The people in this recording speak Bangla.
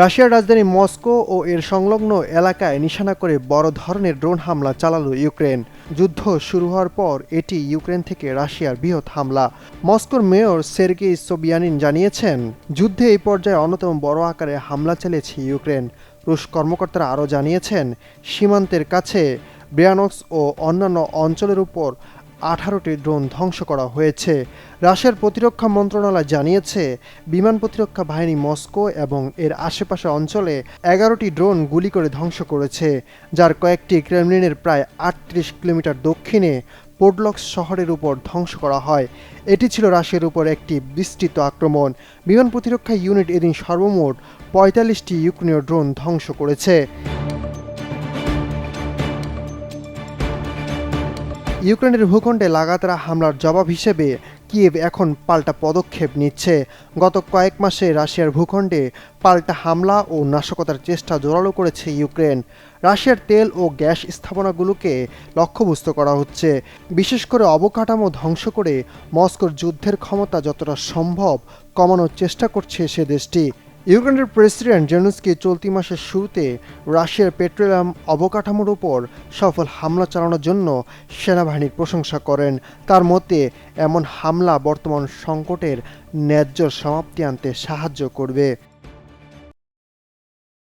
রাশিয়ার রাজধানী মস্কো ও এর সংলগ্ন এলাকায় নিশানা করে বড় ধরনের ড্রোন হামলা চালালো ইউক্রেন। যুদ্ধ শুরু হওয়ার পর এটি ইউক্রেন থেকে রাশিয়ার বৃহৎ হামলা। মস্কোর মেয়র সের্গেই সোবিয়ানিন জানিয়েছেন, যুদ্ধে এই পর্যায়ে অন্যতম বড় আকারে হামলা চালিয়েছে ইউক্রেন। রুশ কর্মকর্তারা আরও জানিয়েছেন, সীমান্তের কাছে ব্রিয়ানক্স ও অন্যান্য অঞ্চলের উপর আঠারোটি ড্রোন ধ্বংস করা হয়েছে। রাশিয়ার প্রতিরক্ষা মন্ত্রণালয় জানিয়েছে, বিমান প্রতিরক্ষা বাহিনী মস্কো এবং এর আশেপাশে অঞ্চলে এগারোটি ড্রোন গুলি করে ধ্বংস করেছে, যার কয়েকটি ক্রেমলিনের প্রায় আটত্রিশ কিলোমিটার দক্ষিণে পোডলক্স শহরের উপর ধ্বংস করা হয়। এটি ছিল রাশিয়ার উপর একটি বিস্তৃত আক্রমণ। বিমান প্রতিরক্ষা ইউনিট এদিন সর্বমোট পঁয়তাল্লিশটি ইউক্রেনীয় ড্রোন ধ্বংস করেছে। ইউক্রেনের ভূখণ্ডে লাগাতার হামলার জবাব হিসেবে কিয়েভ এখন পাল্টা পদক্ষেপ নিচ্ছে। গত কয়েক মাসে রাশিয়ার ভূখণ্ডে পাল্টা হামলা ও নাশকতার চেষ্টা জোরালো করেছে ইউক্রেন। রাশিয়ার তেল ও গ্যাস স্থাপনাগুলোকে লক্ষ্যবস্তু করা হচ্ছে। বিশেষ করে অবকাঠামো ধ্বংস করে মস্কোর যুদ্ধের ক্ষমতা যতটা সম্ভব কমানোর চেষ্টা করছে সে দেশটি। ইউক্রেনের প্রেসিডেন্ট জেনুসকি চলতি মাসের শুরুতে রাশিয়ার পেট্রোলিয়াম অবকাঠামোর ওপর সফল হামলা চালানোর জন্য সেনাবাহিনীর প্রশংসা করেন। তার মতে, এমন হামলা বর্তমান সংকটের ন্যায্য সমাপ্তি আনতে সাহায্য করবে।